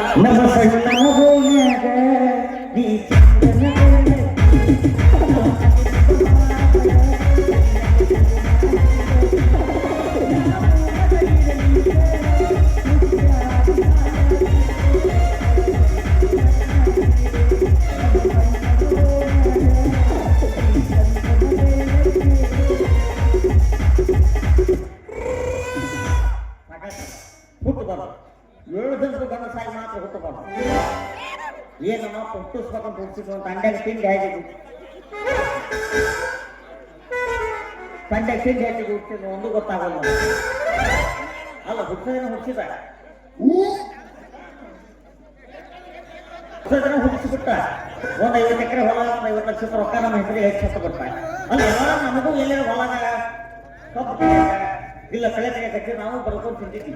Number 5 ಏನಮ್ಮ ಹುಟ್ಟಿಸ್ಬೇಕಂತ ಹುಟ್ಟಿಸಿದ್ರು ಅಂತ ಅಂಡ್ಯಾಗ ತಿಂಡಿ ಹೇಗಿದ್ದು ಅಂಡೆ ತಿಂಡಿ ಹೇಗಿದ್ದು ಹುಟ್ಟಿದ್ವು ಒಂದು ಗೊತ್ತಾಗಲ್ಲ. ಅಲ್ಲ ಹುಟ್ಟಿದ ಹುಟ್ಟಿದ ಹುಟ್ಟಿಸೋದನ್ನ ಹುಟ್ಟಿಸ್ಬಿಟ್ಟ ಒಂದ್ ಐವತ್ತು ಎಕರೆ ಹೊಲ ಐವತ್ತು ಲಕ್ಷ ರೊಕ್ಕ ನಮ್ಮ ಹೆಸರಿಗೆ ಹೆಚ್ಚು ಬರ್ತಾರೆ ಅಲ್ಲ ಎಲ್ಲ ನಮಗೂ ಎಲ್ಲರೂ ಹೊಲದಾಗ ಕಬ್ಬು ಇಲ್ಲ ಕಳೆ ತೆಗಿಯಕ್ಕೆ ನಾವು ಬರ್ಕೊಂಡು ತಿಂತಿದ್ವಿ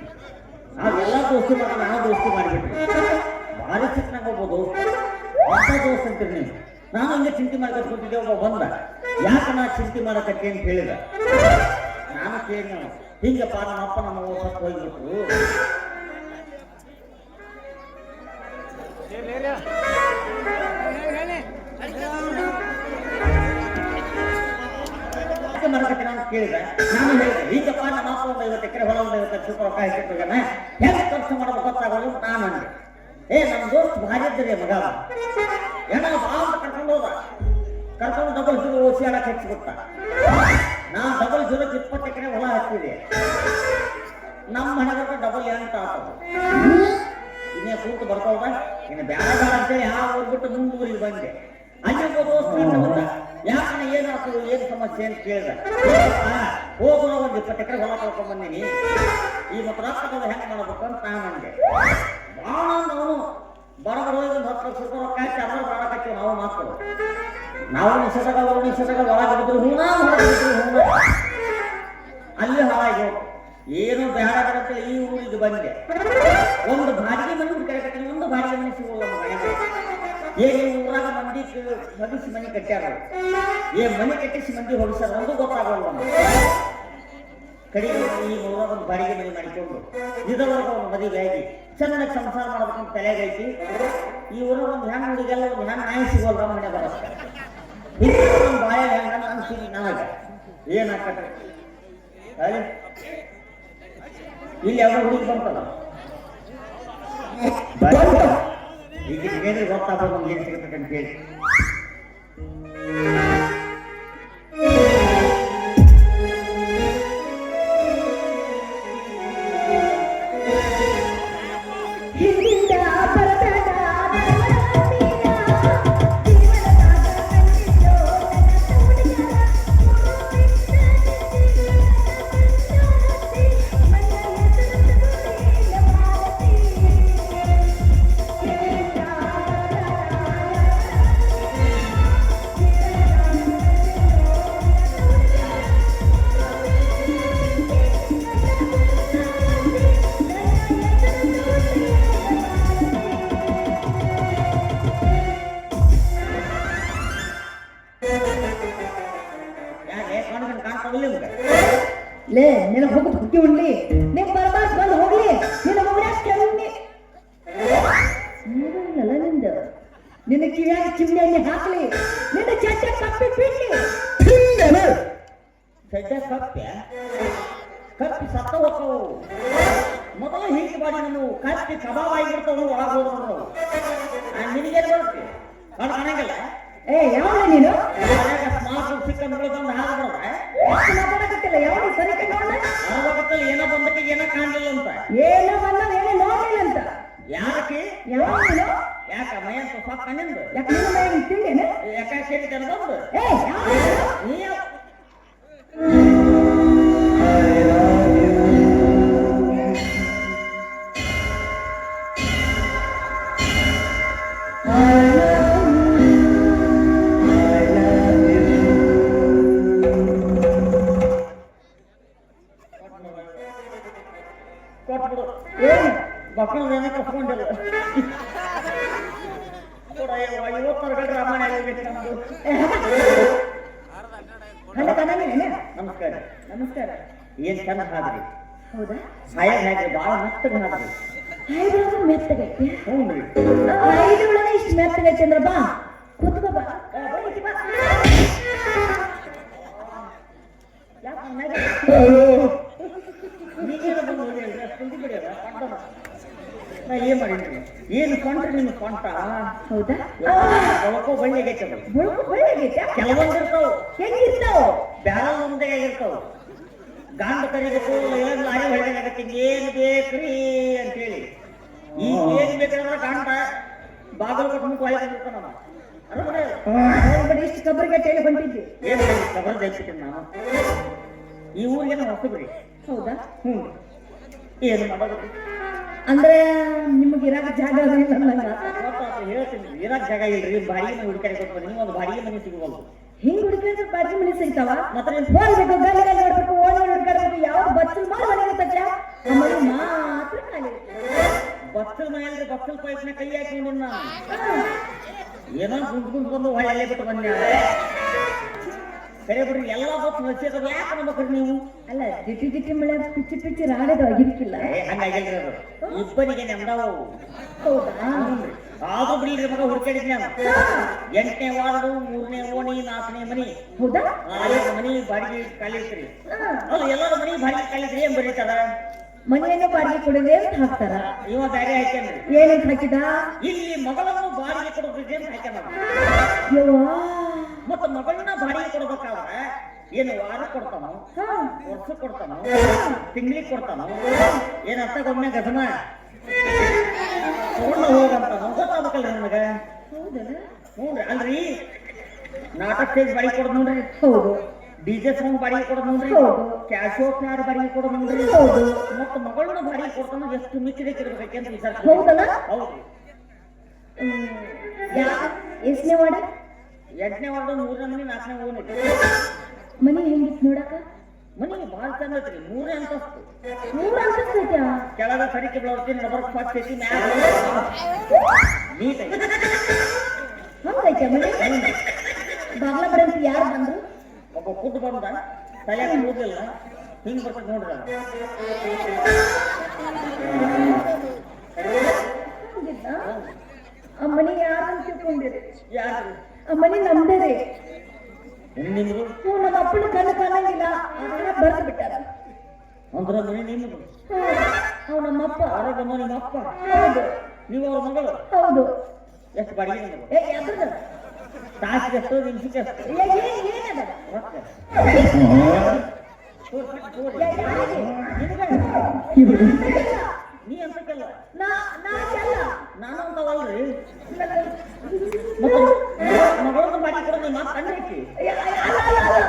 ನಾವೆಲ್ಲ ದೋಸ್ತಿ ಮಾಡಿ ನಾವು ದೋಸ್ತಿ ಮಾಡಿಬಿಟ್ವಿ. ಭಾರಿ ಸಿಕ್ಕನಾಗ ಹೋಗ್ಬೋದು ಹೊಸ ದೋಸ್ತ ಅಂತೀರಿ ನೀವು ನಾನು ಹಂಗೆ ಚಿಂತೆ ಮಾಡ್ಕೊಂಡು ಕೂತಿದ್ದೆ, ಒಬ್ಬ ಬಂದ. ಯಾಕೆ ನಾ ಚಿಂತೆ ಮಾಡಕತ್ತೆ ಅಂತ ಹೇಳಿದ. ನಾನು ಕೇಳಿ ಹಿಂಗಪ್ಪ ನಮ್ಮ ಅಪ್ಪ ನಮ್ಮ ಸತ್ತು ಹೋಗ್ಬಿಟ್ರು. ಯಾಕೆ ನಾನು ಕೇಳಿದ. ನಾನು ಹೇಳಿದೆ ಈಗಪ್ಪ ನಮ್ಮ ಅಪ್ಪ ಒಂದು ಐವತ್ತು ಎಕರೆ ಹೊಲ, ಒಂದು ಐವತ್ತು ಲಕ್ಷ ರೂಪಾಯಿ ರೊಕ್ಕ ಹಾಕಿರ್ತಾನ ಹೆಂಗೆ ಖರ್ಚು ಮಾಡೋದು ಗೊತ್ತಾಗೋದು ನಾನು ಅಂದೆ. ಏ, ನಮ್ಮ ದೋಸ್ತ್ ಭಾರಿ ಇದ್ದರೆ ಮಗ. ಏನ ಬಾ ಅಂತ ಕರ್ಕೊಂಡು ಹೋದ. ಕರ್ಕೊಂಡು ಡಬಲ್ ಜೀರೋ ಓಸಿ ಆಡಕ್ಕೆ ಹಚ್ಚಿಬಿಟ್ಟ. ನಾ ಡಬಲ್ ಜೀರೋಕ್ಕೆ ಇಪ್ಪತ್ತು ಎಕರೆ ಹೊಲ ಹಾಕ್ತಿದ್ದೆ ನಮ್ಮ ಹಣದಾಗ ಡಬಲ್ ಎಂಟು ಆಗ್ತದೆ ಇನ್ನೇ ಕೂತು ಬರ್ತಾವ ಇನ್ನು ಬೇಡ ಬೇಡ ಅಂತೇಳಿ ಯಾವ ಹೋಗ್ಬಿಟ್ಟು ಮುಂದೂರಿಗೆ ಬಂದೆ. ಅಲ್ಲಿ ದೋಸ್ತ ಯಾಕೆ ಬಂದ. ಯಾಕಣ್ಣ ಏನಾಗ್ತದೆ, ಏನು ಸಮಸ್ಯೆ ಅಂತ ಕೇಳಿದ. ಹೋಗುವ ಒಂದು ಇಪ್ಪತ್ತು ಎಕರೆ ಹೊಲ ಕಳ್ಕೊಂಡ್ ಬಂದೀನಿ. ಈ ಮತ್ತೆ ರೊಕ್ಕ ತಗೊಂಡು ಹೆಂಗೆ ಮಾಡ್ಬೇಕು ಅಂತ ನಾನು ಅಂದೆ ಭಾಳ ಅವನು ಬರಬರ ಹೋಗಿ ಒಂದು ಹತ್ತು ಲಕ್ಷ ರೂಪಾಯಿ ರೊಕ್ಕ ಹಾಕಿ ಅದ್ರ ಮಾಡಕತ್ತೀವಿ ನಾವು ಮಕ್ಕಳು ನಾವು ನಿಷೇಧಗ ಅವರು ನಿಷೇಧಗ ಒಳಗೆ ಬಿದ್ರು ಹೂನ ಹೊರಗೆ ಹೂನ ಅಲ್ಲಿ ಹಾಳಾಗಿ. ಏನು ಬೇಡ ಬರುತ್ತೆ ಈ ಊರಿಗೆ ಬಂದೆ. ಒಂದು ಬಾಡಿಗೆ ಮನೆ ಹುಡುಕಾಕತ್ತೀನಿ ಒಂದು ಬಾಡಿಗೆ ಮನೆ ಸಿಗೋಲ್ಲ ಏ, ಈ ಊರಾಗ ಮಂದಿ ಹೊಡಿಸಿ ಮನೆ ಕಟ್ಟ್ಯಾರ. ಏ, ಮನೆ ಕಟ್ಟಿಸಿ ಮಂದಿ ಹೊಡಿಸ್ಯಾರ ಒಂದು ಗೊತ್ತಾಗಲ್ಲ ಕಡಿಮೆ ಈ ಊರಾಗ ಒಂದು ಬಾಡಿಗೆ ಮನೆ ಮಾಡಿಕೊಂಡು ಇದರೊಳಗೆ ಒಂದು ಮದುವೆ ಆಗಿ ಚೆನ್ನಾಗಿ ಸಂಸಾರ ಮಾಡ್ಬೇಕಂತ ತಲೆಗೈತಿ ಈ ಊರಾಗ ಒಂದು ಹೆಣ್ಣು ಹುಡುಗೆಲ್ಲ ಒಂದು ಹೆಣ್ಣು ನಾಯಿ ಸಿಗೋಲ್ಲ ಮನೆ ಬರತ್ತೆ ಬಾಯಾಗ ಹೆಂಗ ಅನ್ಸಿದ್ವಿ ನನಗೆ ಏನಾಗ್ತದೆ? ಇಲ್ಲಿ ಯಾವ ಹುಡುಗಿ ಬರ್ತದ. ಈಗ ಗೊತ್ತಾಗ್ಬೋದು ಏನು ಸಿಗುತ್ತೆ ಅಂತ ಹೇಳಿ ಕಿವಿಯಾಗ ಚಿಮ್ನಿ ಹಾಕಲಿ? ನಿನ್ನ ಚಟ್ಟ ಕಪ್ಪಿ ಬಿಡ್ಲಿ ಸದ್ಯ ಕಪ್ಪೆ? ಕಪ್ಪಿ ಸತ್ತ ಹೋಗ್ತಾವು. ಮೊದಲು ಹೀಗೆ ಮಾಡಿ ನಾನು ಕಪ್ಪಿ ಕಬಾಬ್ ಆಗಿರ್ತಾವು ಒಳಗೆ ನಿನಗೆ ನಿನಗೇನು ಬರುತ್ತೆ ಕಣ್ ಕಾಣಂಗಿಲ್ಲ. ಏ ಯಾವ ನೀನು? ಸ್ಮಾರ್ಟ್ ಸಿಕ್ಕಂದ್ರೆ ಒಂದು ಹಾಗೆ ಮಾತಾಡಕತ್ತಿಲ್ಲ ಯಾವ ಸರಿ ಅರವತ್ತಲ್ಲಿ ಏನೋ ಬಂದಕ್ಕೆ ಏನೋ ಕಾಣಲಿಲ್ಲ ಅಂತ. ಏನೋ ಬಂದ ಏನೋ ನೋಡಲಿಲ್ಲ ಅಂತ. ಯಾಕೆ ಯಾವ ಯಾಕ ಮೈ ಅಂತ ಸಾಕ ನಿಂದು? ಯಾಕೆ ಮನೆಗೆ ತಿಂಡೇನು ಯಾಕ ಬಂದು? ಏ? ನೀ ಗಂಟೆ ರಾಮಾಯಣ ಆಗ್ಬೇಕು ನಮ್ದು. ಕಣ್ಣ ಕಣ್ಣಂಗಿನೇನೆ ನಮಸ್ಕಾರ. ನಮಸ್ಕಾರ. ಏನ್ ಚಂದ ಹಾದ್ರಿ ಹೌದಾ? ಸಾಯಾಗ ಹಾಕ್ರಿ ಭಾಳ ಮೆತ್ತಗೆ ಹಾದ್ರಿ ಐದ್ರೊಳಗೆ ಮೆತ್ತಗೈತೆ ಹ್ಞೂ ರೀ ಐದ್ರೊಳಗೆ ಇಷ್ಟು ಮೆತ್ತಗೈತೆ ಅಂದ್ರೆ ಬಾ. ಕೂತ್ಕೋ ಬಾ. ನನ್ನಾಗೆ ನೀವೇನು ಬಂದು. ನಾ ಏನ್ ಮಾಡಿದ್ರಿ ಏನು ಕೊಂಡ್ರಿ ನಿಮ್ಗೆ ಕೊಂಟ ಹೌದಾ? ಒಳಕೋ ಬಳ್ಳಿ ಆಗೈತೆ ಅದು ಬುಳ್ಕು ಬಳ್ಳಗೈತೆ ಕೆಲವೊಂದು ಇರ್ತಾವ. ಹೆಂಗಿರ್ತಾವ? ಬ್ಯಾರಲ್ ಮುಂದೆ ಇರ್ತಾವ. ಗಾಂಡ ಕರಿಬೇಕು ಏನು ಲಾರಿ ಹೊಡೆದಾಗತ್ತೆ ಏನ್ ಬೇಕ್ರಿ ಅಂತೇಳಿ. ಈಗ ಏನು ಬೇಕಂದ್ರೆ ಗಾಂಡ ಬಾಗಲ್ ಬಂದಿರ್ತಾನ ಅರಮನೆ. ಬರೀ ಇಷ್ಟು ಕಬ್ಬರಿಗೆ ಹೊಂಟಿದ್ವಿ ಏನ್ ಕಬರ್ ದಯಚಿಟ್ಟು ನಾನು. ಈ ಊರಿಗೇನು ಹೊಸಬ್ರಿ. ಹೌದಾ? ಹ್ಞೂ ಏನು ಮಾಡೋದು ಅಂದ್ರೆ ನಿಮಗೆ ಇರಾಕ ಜಾಗ ಹೇಳ್ತೀನಿ ಇರಾಕ್ ಜಾಗ ಇಲ್ರಿ ಬಾಡಿಗೆ ಮನೆ ಹುಡುಕಾಡಿ ಕೊಟ್ಟು ನಿಮ್ಗೆ ಒಂದು ಬಾಡಿಗೆ ಮನೆ ಸಿಗಬಹುದು ಹಿಂಗ್ ಹುಡುಕಿದ್ರೆ ಬಾಡಿ ಮನೆ ಸಿಗ್ತಾವ ಮತ್ತೆ ಹೋಗ್ಬೇಕು, ಗಲ್ಲಿ ಗಲ್ಲಿ ನೋಡ್ಬೇಕು, ಓಡಿ ಹುಡುಕಾಡ್ಬೇಕು ಯಾವ ಬಚ್ಚಲ್ ಮಾಡಿ ಮನೆಗೆ ತಚ್ಚ ಮನೆ ಮಾತ್ರ ಖಾಲಿ ಬಚ್ಚಲ್ ಮನೆಯಲ್ಲಿ ಬಚ್ಚಲ್ ಪೈಪ್ನ ಕೈ ಹಾಕಿ ನಾನು ಏನೋ ಗುಂಡ್ ಗುಂಡ್ ಬಂದು ಹೊಳೆ ಬಿಟ್ಟು ಬಂದೆ ಕರೆ ಬಿಡ್ರಿ ಎಲ್ಲ ಗೊತ್ತು ನಸಿಯೋದು ಯಾಕೆ ಅನ್ಬೇಕ್ರಿ ನೀವು? ಅಲ್ಲ ಜಿಟಿ ಜಿಟಿ ಮಳೆ ಪಿಚ್ಚಿ ಪಿಚ್ಚಿ ರಾಡೋದು ಆಗಿರ್ಕಿಲ್ಲ ಏ, ಹಂಗಾಗಿಲ್ರಿ ಅದು. ಇಬ್ಬರಿಗೆ ನೆಮ್ದಾವು. ಹೌದಾ? ಆದ್ರೂ ಬಿಡ್ರಿ ಮಗ ಹುಡ್ಕಾಡಿದ್ ನಾನು. ಎಂಟನೇ ವಾರ್ಡು ಮೂರನೇ ಓಣಿ ನಾಲ್ಕನೇ ಮನಿ. ಹೌದಾ? ನಾಲ್ಕು ಮನಿ ಬಾಡಿಗೆ ಖಾಲಿ ಇರ್ತೀರಿ ಅಲ್ಲ ಎಲ್ಲರೂ ಮನಿ ಬಾಡಿಗೆ ಖಾಲಿ ಇದ್ರಿ ಏನ್ ಬರೀತಾರ? ಮನೆಯನ್ನು ಬಾಡಿಗೆ ಕೊಡದೆ ಅಂತ ಹಾಕ್ತಾರ? ಇವ ಬೇರೆ ಹಾಕ್ಯಾನ್ರಿ. ಏನಂತ ಹಾಕಿದ? ಇಲ್ಲಿ ಮಗಳನ್ನು ಬಾಡಿಗೆ ಕೊಡೋದಿದೆ ಅಂತ ಹಾಕ್ಯಾನ ಯವ್ವಾ. ಮತ್ತ ಮಗಳನ್ನ ಬಾಡಿಗೆ ಕೊಡ್ಬೇಕಾದ್ರೆ ಏನು ವಾರ ಕೊಡ್ತಾನೋ ವರ್ಷ ಕೊಡ್ತಾನೋ ತಿಂಗಳಿಗೆ ಕೊಡ್ತಾನೋ ಏನ್ ಒಮ್ಮೆ ಗದನ ತಗೊಂಡು ಹೋಗಂತಾನೋ ಗೊತ್ತಾಗಬೇಕಲ್ರಿ ನನಗ ಹ್ಞೂ ಅಲ್ರಿ. ನಾಟಕ ಸ್ಟೇಜ್ ಬಾಡಿಗೆ ಕೊಡೋದು ನೋಡ್ರಿ. ಹೌದು. ಡಿಜೆ ಸಾಂಗ್ ಬಾಡಿಗೆ ಕೊಡೋದು ನೋಡ್ರಿ. ಹೌದು. ಕ್ಯಾಶೋ ಕಾರ್ ಬಾಡಿಗೆ ಕೊಡೋದು ನೋಡ್ರಿ? ಹೌದು. ಮತ್ತ ಮಗಳನ್ನ ಬಾಡಿಗೆ ಕೊಡ್ತಾನ ಎಷ್ಟು ಮಿಕ್ಕಿದಕ್ಕಿರ್ಬೇಕಂತ ವಿಚಾರ? ಹೌದಲ್ಲ? ಹೌದು. ಎಷ್ಟನೇ ವಾಡ ಎಂಟನೇ ವಾರದಾಗ ಮೂರನೇ ನಮೂನಿ ನಾಲ್ಕನೇ ಹೋಗಿ ಐತಿ ಮನೆ ಹೆಂಗಿತ್ತು ನೋಡಕ ಮನೆ ಭಾಳ ಚಂದ ಐತ್ರಿ ಮೂರನೇ ಅಂತಸ್ತು. ಮೂರು ಅಂತಸ್ತೈತ್ಯಾ ಕೆಳಗ ಸರಿಕೆ ಬೆಳವರ್ತಿ ನಡಬರ್ಕ್ ಫಸ್ಟ್ ಐತಿ ಮ್ಯಾಲ ನೀಟ್ ಐತಿ. ಹಂಗೈತೆ ಮನೆ? ಬಾಗ್ಲ ಬರಂತ ಯಾರು ಬಂದ್ರು? ಒಬ್ಬ ಕುದ್ದು ಬಂದ ತಲೆ ಕೂದಲಿಲ್ಲ ಹಿಂಗ್ ಬರ್ತದೆ ನೋಡ್ರಿ? ಆ ಮನೆ ಯಾರು ಅಂತ ತಿಳ್ಕೊಂಡಿರಿ? ಯಾರು? ಮನೆ ನಮ್ದೇ ರೀ ನಿಮ್ದು ಹ್ಞೂ ನಮ್ಮ ಅಪ್ಪನ ಕಣ್ಣು ಕಾಣಂಗಿಲ್ಲ. ಬರ್ದು ಬಿಟ್ಟಾರ. ಅಂದ್ರ ಮನೆ ನಿಮ್ದು ಅವ್ ನಮ್ಮಪ್ಪ ಆರೋಗ್ಯ ನಿಮ್ಮ ಅಪ್ಪ? ಹೌದು. ನೀವು ಅವ್ರ ಮಗಳು? ಹೌದು. ಎಷ್ಟು ಬಾಡಿಗೆ ಏ ಯಾವ್ದು ತಾಸಿಗೆ ಎಷ್ಟು ನಿಮಿಷಕ್ಕೆ ಎಷ್ಟು ಏನದ? ರೊಕ್ಕ. ನೀ ಅಂತಕ್ಕಲ್ಲ ನಾ ನಾ ಅಲ್ಲ ಮತ್ತೆ ಮಗಳನ್ನ ಬಾಡಿ ಕೊಡೋದು ಮಾತು ಕಂಡು ಐತಿ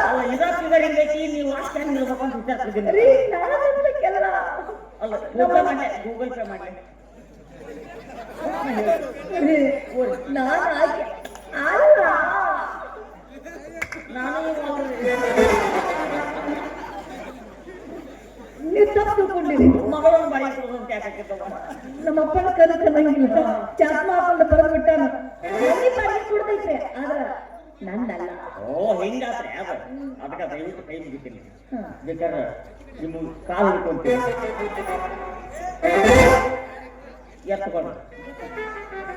ಅಲ್ಲ ಇದ ಫಿಗರ್ ಹಿಂಗೈತಿ ನೀವು ಅಷ್ಟು ಹೆಂಗ್ ಇರ್ಬೇಕು ಅಂತ ವಿಚಾರಿಸಿದ್ದೀನಿ. ರೀ ನಾನಲ್ಲ ಅಲ್ಲ ಗೂಗಲ್ ಮಾಡಿ ಗೂಗಲ್ ಪೇ ಮಾಡಿ. ನೀವು ಬಾಯಿ ಬಾಡಿ ಕೊಡೋದು ಅಂತ ಯಾಕೆ ಹಾಕಿದ್ದವ? ನಮ್ಮ ಅಪ್ಪನ ಬಿಟ್ಟಾನ ಮನೆ ಬಾಡಿಗೆ ಕೊಡ್ತೈತೆ ಆದ್ರ ನಂದಲ್ಲ. ಓ ಹೆಂಗಾದ್ರೆ? ಅದ ಅದಕ್ಕೆ ದಯವಿಟ್ಟು ಕೈ ಮುಗಿತೀನಿ. ಬೇಕಾದ್ರೆ ನಿಮ್ಮ ಕಾಲು ಹಿಡ್ಕೊಂತೀನಿ. ಎತ್ಕೊಂಡು.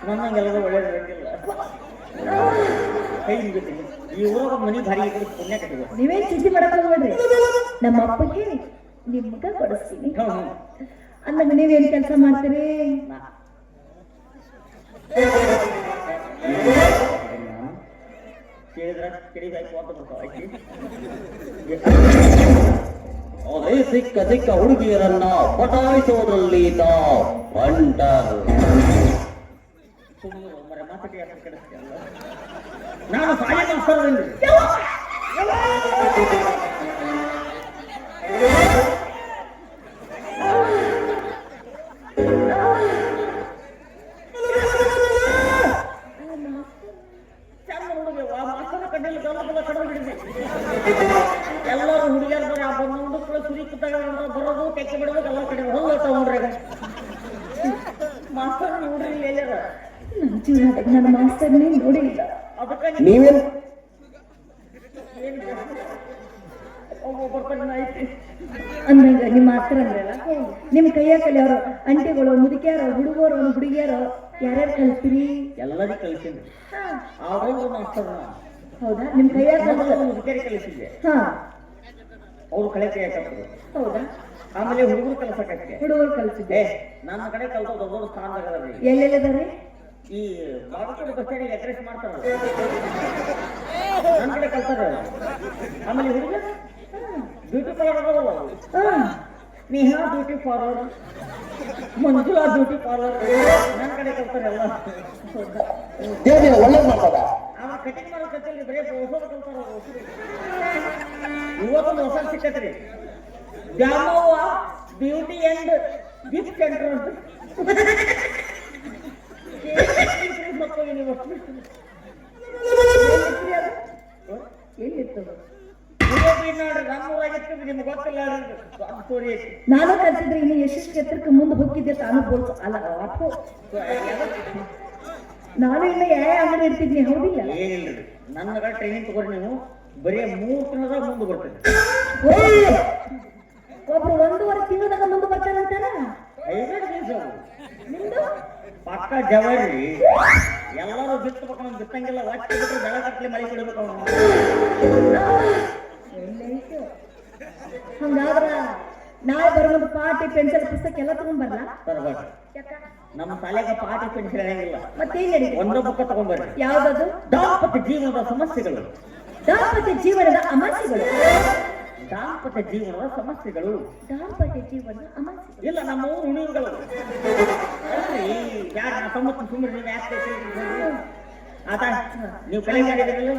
ನನ್ನಂಗೆಲ್ಲರೂ ಒಳ್ಳೇದು ಇರಂಗಿಲ್ಲ ಕೈ ಮುಗಿತೀನಿ. ಈ ಊರಾಗ ಮನಿ ಭಾರಿ ಇದ್ರೆ ಪುಣ್ಯ ಕಟ್ಟಿದೆ ನೀವೇನ್ ಚಿಂತೆ ಮಾಡಕ್ ಹೋಗ್ಬೇಡ್ರಿ. ನಮ್ಮ ಅಪ್ಪಗೆ ನಿಮ್ಗ ಕೊಡಿಸ್ತೀನಿ. ಹ್ಞೂ ಹ್ಞೂ ಅಂದಾಗ ನೀವೇನ್ ಕೆಲಸ ಮಾಡ್ತೀರಿ? ಕೇಳಿದ್ರ ಅಂತ ಬರ್ತಾವ ಆಕಿ ಅದೇ ಸಿಕ್ಕ ಸಿಕ್ಕ ಹುಡುಗಿಯರನ್ನ ಪಟಾಯಿಸೋದ್ರಲ್ಲಿ ಕೆಡಿಸ್ತೀಯಲ್ಲ? ನಾನು ಸಾಯ ಎಲ್ಲರೂ ಹುಡುಗಿಯರು ಬರೀ ಬಂದು ಹುಡುಗರು ಸುರಿ ಕುತ್ತಾಗ ಬರೋದು ಕೆಕ್ಕೆ ಬಿಡೋದು ಎಲ್ಲ ಕಡೆ ಹೊಲ್ಲ ತಗೊಂಡ್ರೆ ಮಾಸ್ತರ್ ನೋಡ್ರಿ ಎಲ್ಲರ ಎಲ್ಲಾರ. ನನ್ನ ಜೀವನದಾಗ ನನ್ನ ಮಾಸ್ತರ್ನೇ ನೋಡಿಲ್ಲ ಅದಕ್ಕೆ ನೀವೇನ್ ಅಂದಂಗ ನಿಮ್ಮ ಹತ್ರ ಅಂದ್ರಲ್ಲ? ನಿಮ್ ಕೈಯಾಗ ಕಲಿಯೋರು ಅಂಟಿಗಳು ಮುದುಕಿಯಾರು ಹುಡುಗರು ಹುಡುಗಿಯರು ಯಾರ್ಯಾರು ಕಲ್ತೀರಿ? ಎಲ್ಲರಿಗೂ ಕಲ್ತೀನಿ. ಹಾ, ಮಾಸ್ತರ್ ಹೌದಾ? ನಿಮ್ ಕೈಯಾಗ ಮುದುಕರಿಗೆ ಕಲಿಸಿದ್ದೆ ಹಾ. ಅವ್ರು ಕಳೆ ಕೈಯಾಕತ್ರು ಹೌದಾ? ಆಮೇಲೆ ಹುಡುಗರು ಕಲಸಕ್ಕೆ ಹುಡುಗರು ಕಲಿಸಿದ್ದೆ ನನ್ನ ಕಡೆ ಕಲ್ತೋ ದೊಡ್ಡ ದೊಡ್ಡ ಸ್ಥಾನದಾಗ ಎಲ್ಲೆಲ್ಲದಾರೆ ಈ ಬಾಗಲಕೋಟೆ ಬಸ್ ಸ್ಟ್ಯಾಂಡಿಗೆ ಅಡ್ರೆಸ್ ಮಾಡ್ತಾರೆ ನನ್ನ ಕಡೆ ಕಲ್ತಾರ ಆಮೇಲೆ ಹುಡುಗ beauty parlour. Niha duty beauty parlour Manjula beauty parlour ನನ್ನ ಕಡೆ ಕಲ್ತಾರೆ ಎಲ್ಲ. ದೇವಿನ ಒಳ್ಳೆ ಮಾಡ್ತದ ಅವ ಕಟಿಂಗ್ ಮಾಡೋ ಕತ್ತಲ್ಲಿ ಬರೀ ಸಿಕ್ಕತ್ರಿ ಬ್ಯೂಟಿ ಅಂಡ್ ಗಿಫ್ಟ್ ಸೆಂಟರ್ ಅಂತ. ಗೊತ್ತಿಲ್ಲ ನಾನು ಕಲ್ತಿದ್ರೆ ಇನ್ನು ಯಶಸ್ ಕ್ಷೇತ್ರಕ್ಕೆ ಮುಂದೆ ಹೋಗಿದ್ದೆ ತಾನು ಅಲ್ಲ, ಅಪ್ಪು ನಾನು ಇಲ್ಲ ಅಂಗಡಿ ಇರ್ತಿದ್ನಿ ಹೌದಿಲ್ಲ? ಏನಿಲ್ಲ ನನ್ನ ಟ್ರೈನಿಂಗ್ ತಗೋರಿ ನೀವು. ಬರೀ ಮೂರು ತಿಂಗಳದಾಗ ಮುಂದೆ ಬರ್ತೇನೆ! ಒಬ್ರು ಒಂದೂವರೆ ತಿಂಗಳದಾಗ ಮುಂದೆ ಬರ್ತಾರಂತಾರ ಐದು ದಿವಸ ನಿಮ್ದು ಪಕ್ಕ ಜವರಿ ಎಲ್ಲರೂ ಬಿತ್ತಬೇಕು ನಮ್ಗೆ ಬಿತ್ತಂಗಿಲ್ಲ. ಒಟ್ಟು ಬೆಳೆ ಬೆಳಗಟ್ಲೆ ಮಳೆ ಬಿಡಬೇಕು ಹಂಗಾದ್ರ ನಾಳೆ ಬರುವಂತ ಪಾಟಿ ಪೆನ್ಸಿಲ್ ಪುಸ್ತಕ ಎಲ್ಲ ತಗೊಂಡ್ ಬರ್ಲಾ ತರಬೇಕು ನಮ್ಮ ಶಾಲೆಗೆ ಪಾಠ ಪೆನ್ಸಿಲ್ ಹೇಳಂಗಿಲ್ಲ. ಮತ್ತೇನ್ ಒಂದು ಪುಸ್ತಕ ತಗೊಂಡ್ಬರ್ರಿ ಯಾವ್ದದು? ದಾಂಪತ್ಯ ಜೀವನದ ಸಮಸ್ಯೆಗಳು. ದಾಂಪತ್ಯ ಜೀವನದ ಅಮಾಸೆಗಳು ದಾಂಪತ್ಯ ಜೀವನದ ಸಮಸ್ಯೆಗಳು. ದಾಂಪತ್ಯ ಜೀವನದ ಅಮಾಸೆಗಳು ಇಲ್ಲ ನಮ್ಮ ಊರು ಹುಡುಗರುಗಳು ಯಾರು ನಾ ತೊಂಬತ್ತು ಸುಮ್ಮನೆ ನೀವು ಯಾಕೆ ಆತ ನೀವು ಕಲೆ ಮಾಡಿದ್ರಲ್ಲ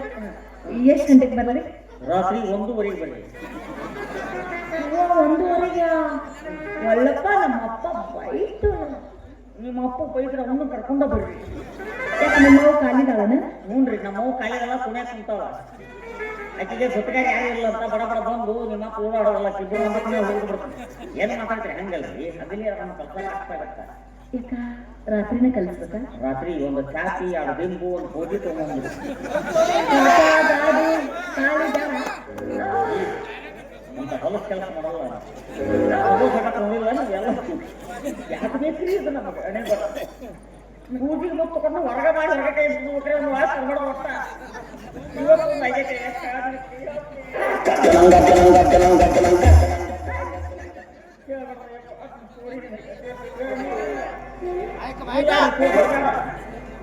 ಎಷ್ಟು ಗಂಟೆಗೆ ಬರ್ರಿ ರಾತ್ರಿ ಒಂದೂವರೆಗೆ ಬರ್ರಿ ಒಂದೂವರೆಗೆ ಒಳ್ಳಪ್ಪ ನಮ್ಮ ಅಪ್ಪ ಬೈತು. ನಿಮ್ಮ ಅಪ್ಪ ಬೈದ್ರೆ ಅವನು ಕರ್ಕೊಂಡ ಬರ್ರಿ ಯಾಕ ನಿಮ್ಮ ಅವ್ವ ಕಾಲಿದಾಳನ ಹ್ಞೂನ್ರಿ ನಮ್ಮ ಅವು ಕಾಲಿಗೆಲ್ಲ ಪುಣ್ಯ ಕುಂತಾವ ಆಕೆಗೆ ಗೊತ್ತಗಾರ ಯಾರು ಇಲ್ಲ ಅಂತ ಬಡ ಬಡ ಬಂದು ನಿಮ್ಮ ಅಪ್ಪ ಓಡಾಡೋಲ್ಲ ಇಬ್ಬರು ಒಂದಕ್ಕೆ ಹೋಗಿ ಬಿಡ್ತಾರೆ ಏನು ಮಾತಾಡ್ತೀರಿ ಹಂಗಲ್ರಿ ಅದನ್ನೇ ನಮ್ಮ ಕಲ್ಪನೆ ಆಗ್ತಾ ಇರತ್ತ. ಈಗ ರಾತ್ರಿನ ಕಲಿಸ್ಬೇಕಾ? ರಾತ್ರಿ ಒಂದು ಚಾತಿ ಎರಡು ದಿಂಬು ಒಂದು ಗೋಧಿ ತಗೊಂಡ್ಬಂದು ಹೊಲಸ್ ಕೆಲಸ ಮಾಡಲ್ಲ ಹೊಲಸ್ ಆಟ ನೋಡಿಲ್ಲ ನಾವೆಲ್ಲ ಯಾಕೆ ಬೇಕ್ರಿ ಇದು ನಮಗೆ ತಗೊಂಡು ಹೊರಗೆ ಮಾಡಿ ಹೊರಗೆ ಕೈ ಒಂದು ವಾರ ಗಜ್ಜಲಂಗ ಗಜ್ಜಲಂಗ ಗಜ್ಜಲಂಗ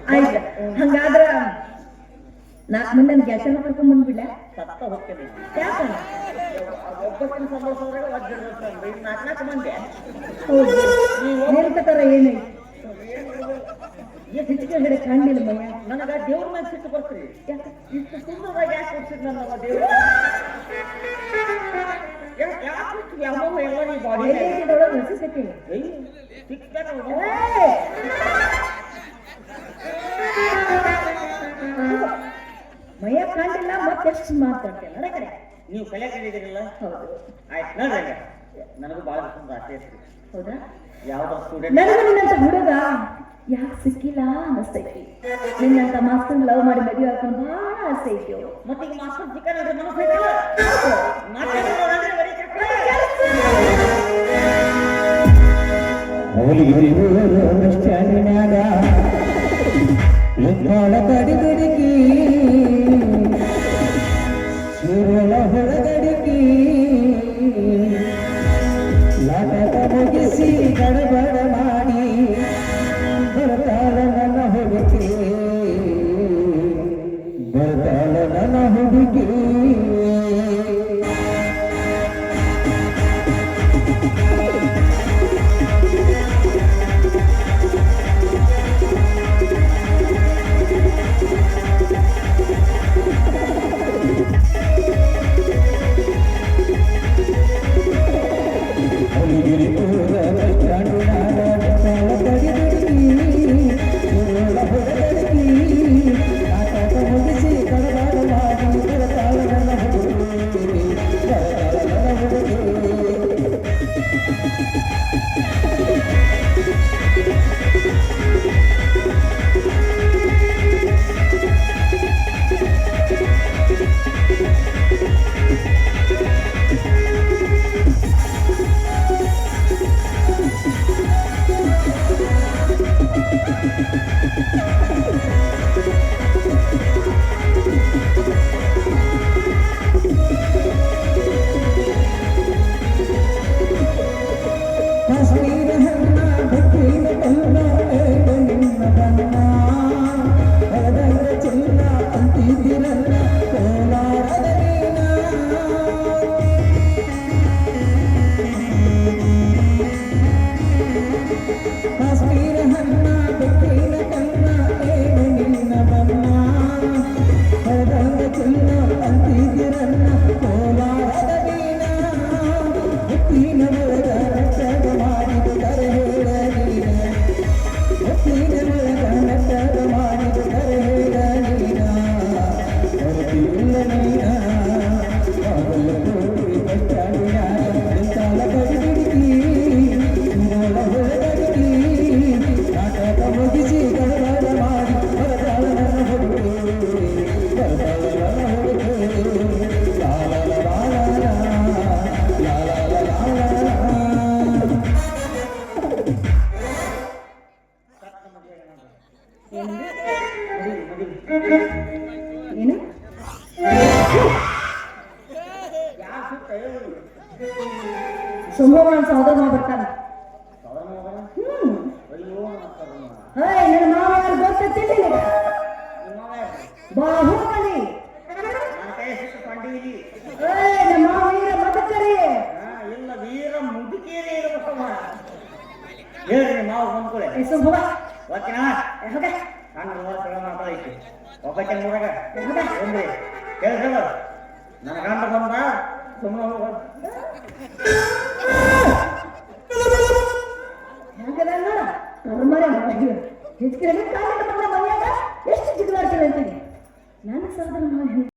ಆಯ್ತು ಹಂಗಾದ್ರ ನಾಲ್ಕು ಮಂದಿ ನನ್ ಗೆಳತನ ಕರ್ಕೊಂಡ್ ಬಂದ್ಬಿಡ್ಲ? ಸತ್ತ ಹೋಗ್ತೇನೆ ಯಾಕ? ಒಬ್ಬಕ್ಕಿನ ಸಂಬಳಿಸೋದ್ರಾಗ ವಜ್ರ ನಾಲ್ಕು ನಾಲ್ಕು ಮಂದಿ ಹೌದು ನಿಲ್ಕತಾರ ಏನೈತಿ ಎಷ್ಟು ಹೆಚ್ಚಿಗೆ ಹಿಡಿದು ಕಾಣಿಲ್ಲ ಮಯ್ಯ ನನಗ ದೇವ್ರ ಮೇಲೆ ಸಿಟ್ಟು ಬರ್ತೀರಿ ಇಷ್ಟು ಸುಂದರವಾಗಿ ಯಾಕೆ ಕೊಡ್ಸಿದ್ ನನ್ನ ದೇವ್ರ? ಯಾಕೆ ಇಷ್ಟು ವ್ಯಾಮೋಹ ಎಲ್ಲ ಬಾಡಿ ಹೊಸಸತಿ ಸಿಕ್ಬೇಕು ಮಯ್ಯ ಮತ್ತೆ ಎಷ್ಟು ಕರೆ. ನೀವು ಕಲೆ ಹೌದು. ಆಯ್ತು ನೋಡ್ರಿ. ನನಗೂ ಭಾಳ ಆಸೆ ಐತಿ ಹೌದಾ? ಯಾವ್ದೋ ಸ್ಟೂಡೆಂಟ್ ನನಗೂ ನಿನ್ನಂತ ಹುಡುಗ ಯಾಕೆ ಸಿಕ್ಕಿಲ್ಲ ಅನ್ನಿಸ್ತೈತಿ. ನಿನ್ನಂತ ಮಾಸ್ತರ್ ಲವ್ ಮಾಡಿ ಮದುವೆ ಹಾಕೊಂಡು ಬಹಳ ಆಸೆ ಐತಿ. ಮತ್ತೆ ಈಗ ಮನಸ್ಸು ಐತಲ್ಲ? ಹುಡುಗಿರಿ ಬಾಹುಬಲಿ. ನಮ್ಮ ವೀರ ಮದಕರಿ. ಇಲ್ಲ ವೀರ ಮುದುಕೇರಿ ಇರಬೇಕಮ್ಮ ಹೇಳ್ರಿ ನಾವು ಬಂದ್ಕೊಳ್ಳಿ ಓಕೆನಾ ಹೋಗ. ಸಣ್ಣ ವರ್ಷಗಳ ಮಾತಾಡೈತಿ ಒಬ್ಬಕ್ಕೆ ಮೂರಾಗ? ಒಂದು ಕೇಳಿಸಲ್ಲ ನನ್ನ ಗಂಡ ಬಂದ ಸುಮ್ಮನೆ ಹೋಗ. ಹೆಂಗದ ನೋಡ. ಕರ್ಮರೆ ಹೆಚ್ಚಿಗೆ ಎಷ್ಟು ಜಿಗಿದಾಡ್ತೀನಿ ಅಂತೀನಿ لا نستخدم المواد